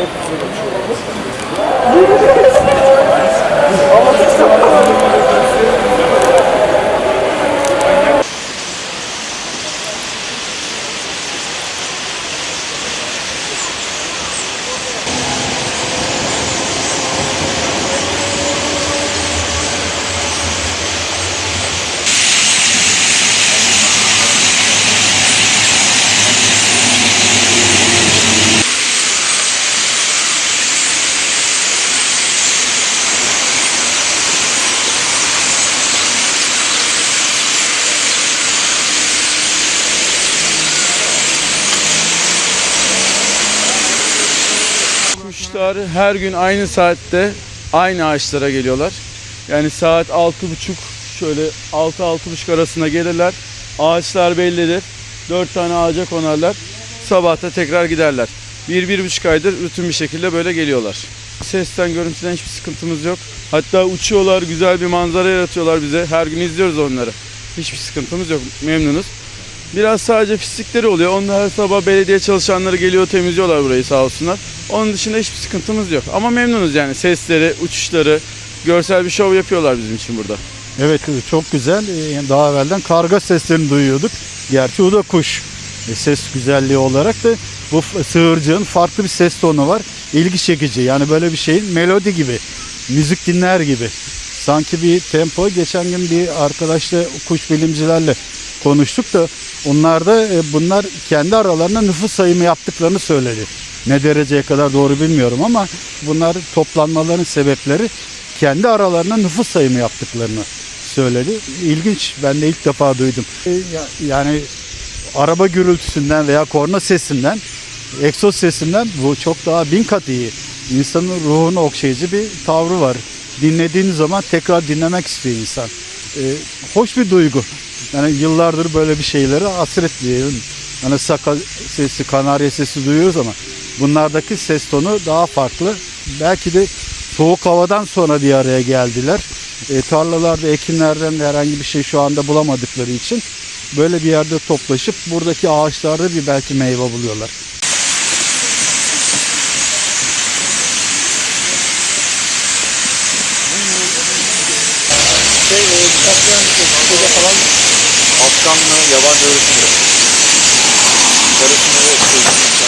da Kuşlar her gün aynı saatte aynı ağaçlara geliyorlar. Yani saat 6.30 şöyle 6-6.30 arasında gelirler. Ağaçlar bellidir. 4 tane ağaca konarlar. Sabahta tekrar giderler. 1-1,5 aydır rutin bir şekilde böyle geliyorlar. Sesten, görüntüden hiçbir sıkıntımız yok. Hatta uçuyorlar, güzel bir manzara yaratıyorlar bize. Her gün izliyoruz onları. Hiçbir sıkıntımız yok, memnunuz. Biraz sadece pislikleri oluyor. Onlar her sabah belediye çalışanları geliyor temizliyorlar burayı sağ olsunlar. Onun dışında hiçbir sıkıntımız yok. Ama memnunuz yani sesleri, uçuşları, görsel bir şov yapıyorlar bizim için burada. Evet çok güzel. Ee, Daha evvelden karga seslerini duyuyorduk. Gerçi o da kuş e, ses güzelliği olarak da bu sığırcığın farklı bir ses tonu var. İlgi çekici. Yani böyle bir şeyin melodi gibi. Müzik dinler gibi. Sanki bir tempo. Geçen gün bir arkadaşla kuş bilimcilerle konuştuk da onlar da e, bunlar kendi aralarında nüfus sayımı yaptıklarını söyledi. Ne dereceye kadar doğru bilmiyorum ama bunlar toplanmaların sebepleri kendi aralarında nüfus sayımı yaptıklarını söyledi. İlginç. Ben de ilk defa duydum. E, ya- Yani araba gürültüsünden veya korna sesinden, egzoz sesinden bu çok daha bin kat iyi. İnsanın ruhunu okşayıcı bir tavrı var. Dinlediğiniz zaman tekrar dinlemek istiyor insan. E, hoş bir duygu. Yani yıllardır böyle bir şeyleri hasret diyelim. Hani saka sesi, kanarya sesi duyuyoruz ama bunlardaki ses tonu daha farklı. Belki de soğuk havadan sonra bir araya geldiler. E, tarlalarda ekinlerden de herhangi bir şey şu anda bulamadıkları için böyle bir yerde toplaşıp buradaki ağaçlarda bir belki meyve buluyorlar. Şey, e, Türkçe'de falan Afganlı yabancı öğretim Karısını ve çocuğunu